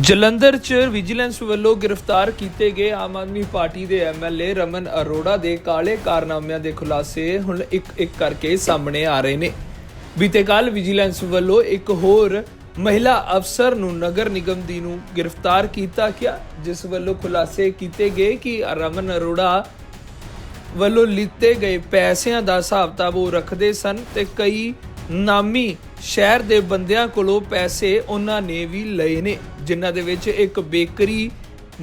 ਜਲੰਧਰ 'ਚ ਵਿਜੀਲੈਂਸ ਵੱਲੋਂ ਗ੍ਰਿਫਤਾਰ ਕੀਤੇ ਗਏ ਆਮ ਆਦਮੀ ਪਾਰਟੀ ਦੇ ਐਮਐਲਏ ਰਮਨ ਅਰੋੜਾ ਦੇ ਕਾਲੇ ਕਾਰਨਾਮਿਆਂ ਦੇ ਖੁਲਾਸੇ ਹੁਣ ਇੱਕ ਇੱਕ ਕਰਕੇ ਸਾਹਮਣੇ ਆ ਰਹੇ ਨੇ। ਬੀਤੇ ਕੱਲ ਵਿਜੀਲੈਂਸ ਵੱਲੋਂ ਇੱਕ ਹੋਰ ਮਹਿਲਾ ਅਫਸਰ ਨੂੰ ਨਗਰ ਨਿਗਮ ਦੀ ਨੂੰ ਗ੍ਰਿਫਤਾਰ ਕੀਤਾ ਗਿਆ, ਜਿਸ ਵੱਲੋਂ ਖੁਲਾਸੇ ਕੀਤੇ ਗਏ ਕਿ ਰਮਨ ਅਰੋੜਾ ਵੱਲੋਂ ਲਿੱਤੇ ਗਏ ਪੈਸਿਆਂ ਦਾ ਹਿਸਾਬ-ਕਿਤਾਬ ਉਹ ਰੱਖਦੇ ਸਨ ਤੇ ਕਈ ਨਾਮੀ ਸ਼ਹਿਰ ਦੇ ਬੰਦਿਆਂ ਕੋਲੋਂ ਪੈਸੇ ਉਹਨਾਂ ਨੇ ਵੀ ਲਏ ਨੇ, ਜਿਨ੍ਹਾਂ ਦੇ ਵਿੱਚ ਇੱਕ ਬੇਕਰੀ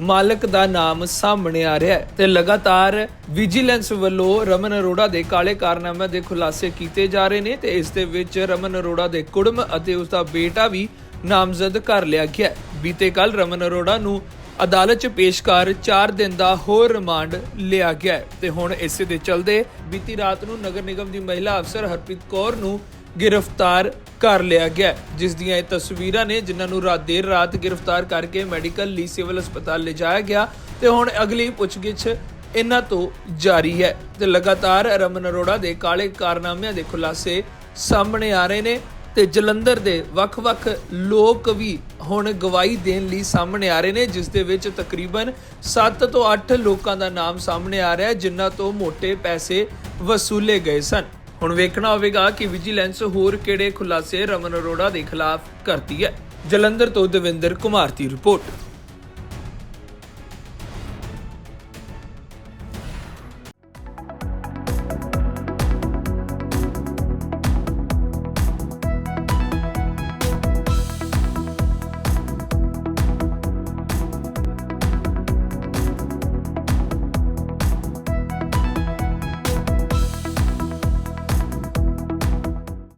ਮਾਲਕ ਦਾ ਨਾਮ ਸਾਹਮਣੇ ਆ ਰਿਹਾ ਹੈ ਤੇ ਲਗਾਤਾਰ ਵਿਜੀਲੈਂਸ ਵੱਲੋਂ ਰਮਨ ਅਰੋੜਾ ਦੇ ਕਾਲੇ ਕਾਰਨਾਮੇ ਦੇ ਖੁਲਾਸੇ ਕੀਤੇ ਜਾ ਰਹੇ ਨੇ ਤੇ ਇਸ ਦੇ ਵਿੱਚ ਰਮਨ ਅਰੋੜਾ ਦੇ ਕੁੜਮ ਅਤੇ ਉਸ ਦਾ ਬੇਟਾ ਵੀ ਨਾਮਜ਼ਦ ਕਰ ਲਿਆ ਗਿਆ ਬੀਤੇ ਕੱਲ ਰਮਨ ਅਰੋੜਾ ਨੂੰ ਅਦਾਲਤ 'ਚ ਪੇਸ਼ ਕਰ 4 ਦਿਨ ਦਾ ਹੋਰ ਰਿਮਾਂਡ ਲਿਆ ਗਿਆ ਤੇ ਹੁਣ ਇਸੇ ਦੇ ਚਲਦੇ ਬੀਤੀ ਰਾਤ ਨੂੰ ਨਗਰ ਨਿਗਮ ਦੀ ਮਹਿਲਾ ਅਫਸਰ ਹਰਪ੍ਰੀਤ ਕੌਰ ਨੂੰ ਗ੍ਰਿਫਤਾਰ ਕਰ ਲਿਆ ਗਿਆ ਜਿਸ ਦੀਆਂ ਇਹ ਤਸਵੀਰਾਂ ਨੇ, ਜਿਨ੍ਹਾਂ ਨੂੰ ਰਾਤ ਦੇਰ ਰਾਤ ਗ੍ਰਿਫਤਾਰ ਕਰਕੇ ਮੈਡੀਕਲ ਲਈ ਸਿਵਲ ਹਸਪਤਾਲ ਲਿਜਾਇਆ ਗਿਆ ਤੇ ਹੁਣ ਅਗਲੀ ਪੁੱਛਗਿੱਛ ਇਹਨਾਂ ਤੋਂ ਜਾਰੀ ਹੈ। ਤੇ ਲਗਾਤਾਰ ਰਮਨ ਅਰੋੜਾ ਦੇ ਕਾਲੇ ਕਾਰਨਾਮਿਆਂ ਦੇ ਖੁਲਾਸੇ ਸਾਹਮਣੇ ਆ ਰਹੇ ਨੇ ਤੇ ਜਲੰਧਰ ਦੇ ਵੱਖ-ਵੱਖ ਲੋਕ ਵੀ ਹੁਣ ਗਵਾਹੀ ਦੇਣ ਲਈ ਸਾਹਮਣੇ ਆ ਰਹੇ ਨੇ, ਜਿਸ ਦੇ ਵਿੱਚ ਤਕਰੀਬਨ 7 ਤੋਂ 8 ਲੋਕਾਂ ਦਾ ਨਾਮ ਸਾਹਮਣੇ ਆ ਰਿਹਾ ਹੈ, ਜਿਨ੍ਹਾਂ ਤੋਂ ਮੋٹے ਪੈਸੇ ਵਸੂਲੇ ਗਏ ਸਨ। ਹੁਣ ਵੇਖਣਾ ਹੋਵੇਗਾ ਕਿ ਵਿਜੀਲੈਂਸ ਹੋਰ ਕਿਹੜੇ ਖੁਲਾਸੇ ਰਮਨ ਅਰੋੜਾ ਦੇ ਖਿਲਾਫ ਕਰਦੀ ਹੈ। ਜਲੰਧਰ ਤੋਂ ਦਵਿੰਦਰ ਕੁਮਾਰ ਦੀ ਰਿਪੋਰਟ।